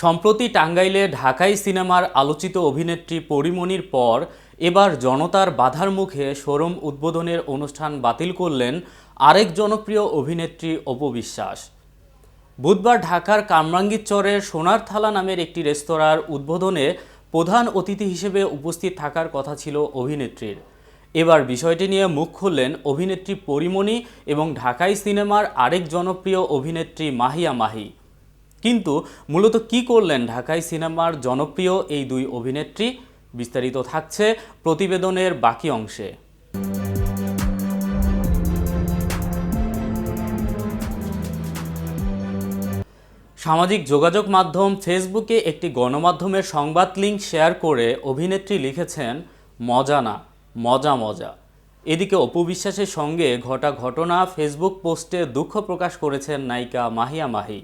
সম্প্রতি টাঙ্গাইলে ঢাকাই সিনেমার আলোচিত অভিনেত্রী পরিমণির পর এবার জনতার বাধার মুখে শোরুম উদ্বোধনের অনুষ্ঠান বাতিল করলেন আরেক জনপ্রিয় অভিনেত্রী অপবিশ্বাস বুধবার ঢাকার কামরাঙ্গীরচরের সোনার থালা নামের একটি রেস্তোরাঁর উদ্বোধনে প্রধান অতিথি হিসেবে উপস্থিত থাকার কথা ছিল অভিনেত্রীর। এবার বিষয়টি নিয়ে মুখ খুললেন অভিনেত্রী পরিমণি এবং ঢাকাই সিনেমার আরেক জনপ্রিয় অভিনেত্রী মাহিয়া মাহি। কিন্তু মূলত কি করলেন? ঢাকাই সিনেমার জনপ্রিয় এই দুই অভিনেত্রী বিস্তারিত থাকছে প্রতিবেদনের বাকি অংশে। সামাজিক যোগাযোগ মাধ্যম ফেসবুকে একটি গণমাধ্যমের সংবাদ লিঙ্ক শেয়ার করে অভিনেত্রী লিখেছেন, মজা না, মজা মজা। এদিকে অপু বিশ্বাসের সঙ্গে ঘটা ঘটনা ফেসবুক পোস্টে দুঃখ প্রকাশ করেছেন নায়িকা মাহিয়া মাহি।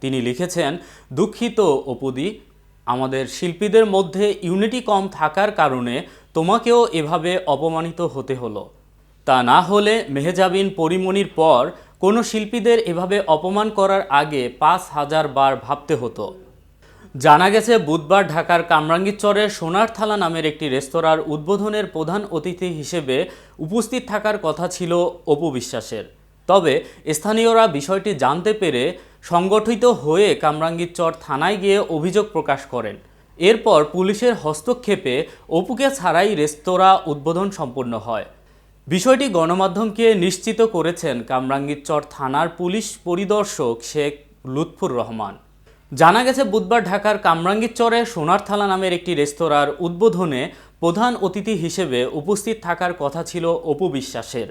তিনি লিখেছেন, দুঃখিত অপুদি, আমাদের শিল্পীদের মধ্যে ইউনিটি কম থাকার কারণে তোমাকেও এভাবে অপমানিত হতে হলো। তা না হলে মেহজাবিন পরিমণির পর কোনো শিল্পীদের এভাবে অপমান করার আগে পাঁচ হাজার বার ভাবতে হতো। জানা গেছে, বুধবার ঢাকার কামরাঙ্গীরচরের সোনার থালা নামের একটি রেস্তোরাঁর উদ্বোধনের প্রধান অতিথি হিসেবে উপস্থিত থাকার কথা ছিল অপু বিশ্বাসের। তবে স্থানীয়রা বিষয়টি জানতে পেরে সংগঠিত হয়ে কামরাঙ্গীরচর থানায় গিয়ে অভিযোগ প্রকাশ করেন। এরপর পুলিশের হস্তক্ষেপে অপুকে ছাড়াই রেস্তোরাঁ উদ্বোধন সম্পন্ন হয়। বিষয়টি গণমাধ্যমকে নিশ্চিত করেছেন কামরাঙ্গীরচর থানার পুলিশ পরিদর্শক শেখ লুৎফুর রহমান। জানা গেছে, বুধবার ঢাকার কামরাঙ্গীরচরে সোনার থালা নামের একটি রেস্তোরাঁর উদ্বোধনে প্রধান অতিথি হিসেবে উপস্থিত থাকার কথা ছিল অপু বিশ্বাসের।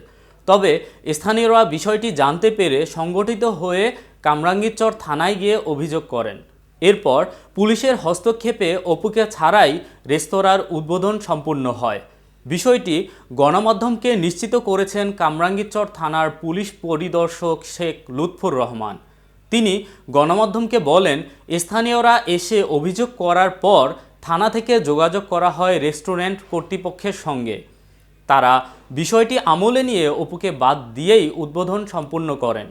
তবে স্থানীয়রা বিষয়টি জানতে পেরে সংগঠিত হয়ে কামরাঙ্গীরচর থানায় গিয়ে অভিযোগ করেন। এরপর পুলিশের হস্তক্ষেপে অপুকে ছাড়াই রেস্তোরাঁর উদ্বোধন সম্পূর্ণ হয়। বিষয়টি গণমাধ্যমকে নিশ্চিত করেছেন কামরাঙ্গীরচর থানার পুলিশ পরিদর্শক শেখ লুৎফুর রহমান। তিনি গণমাধ্যমকে বলেন, স্থানীয়রা এসে অভিযোগ করার পর থানা থেকে যোগাযোগ করা হয় রেস্টুরেন্ট কর্তৃপক্ষের সঙ্গে। তারা বিষয়টি আমলে নিয়ে অপুকে বাদ দিয়েই উদ্বোধন সম্পূর্ণ করেন।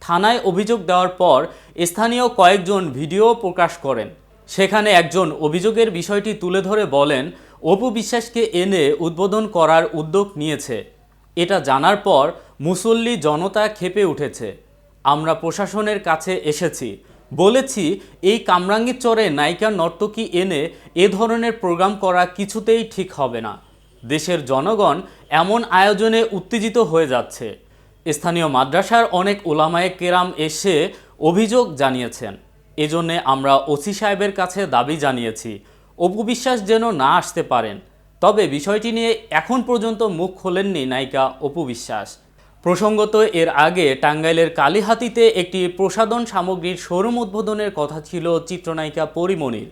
থানায় অভিযোগ দেওয়ার পর স্থানীয় কয়েকজন ভিডিও প্রকাশ করেন। সেখানে একজন অভিযোগের বিষয়টি তুলে ধরে বলেন, অপু বিশ্বাসকে এনে উদ্বোধন করার উদ্যোগ নিয়েছে। এটা জানার পর মুসল্লি জনতা খেপে উঠেছে। আমরা প্রশাসনের কাছে এসেছি। বলেছি, এই কামরাঙ্গীর চরে নায়িকা নর্তকী এনে এ ধরনের প্রোগ্রাম করা কিছুতেই ঠিক হবে না। দেশের জনগণ এমন আয়োজনে উত্তেজিত হয়ে যাচ্ছে। স্থানীয় মাদ্রাসার অনেক ওলামায়ে কেরাম এসে অভিযোগ জানিয়েছেন। এজন্যে আমরা ওসি সাহেবের কাছে দাবি জানিয়েছি, অপু বিশ্বাস যেন না আসতে পারেন। তবে বিষয়টি নিয়ে এখন পর্যন্ত মুখ খোলেননি নায়িকা অপু বিশ্বাস। প্রসঙ্গত এর আগে টাঙ্গাইলের কালীহাতিতে একটি প্রসাধন সামগ্রীর শোরুম উদ্বোধনের কথা ছিল চিত্রনায়িকা পরিমণির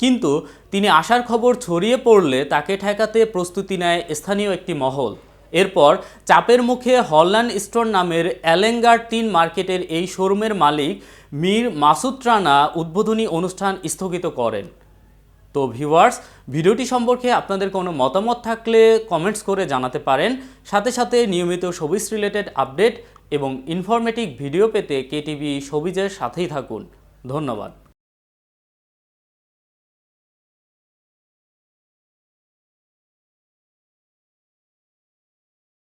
কিন্তু তিনি আসার খবর ছড়িয়ে পড়লে তাকে ঠেকাতে প্রস্তুতি নেয় স্থানীয় একটি মহল। এরপর চাপের মুখে হল্যান্ড স্টোর নামের অ্যালেঙ্গার টিন মার্কেটের এই শোরুমের মালিক মীর মাসুদ রানা উদ্বোধনী অনুষ্ঠান স্থগিত করেন। তো ভিউয়ার্স, ভিডিওটি সম্পর্কে আপনাদের কোনো মতামত থাকলে কমেন্টস করে জানাতে পারেন। সাথে সাথে নিয়মিত সবিজ রিলেটেড আপডেট এবং ইনফরমেটিভ ভিডিও পেতে কেটিভি সবিজের সাথেই থাকুন। ধন্যবাদ।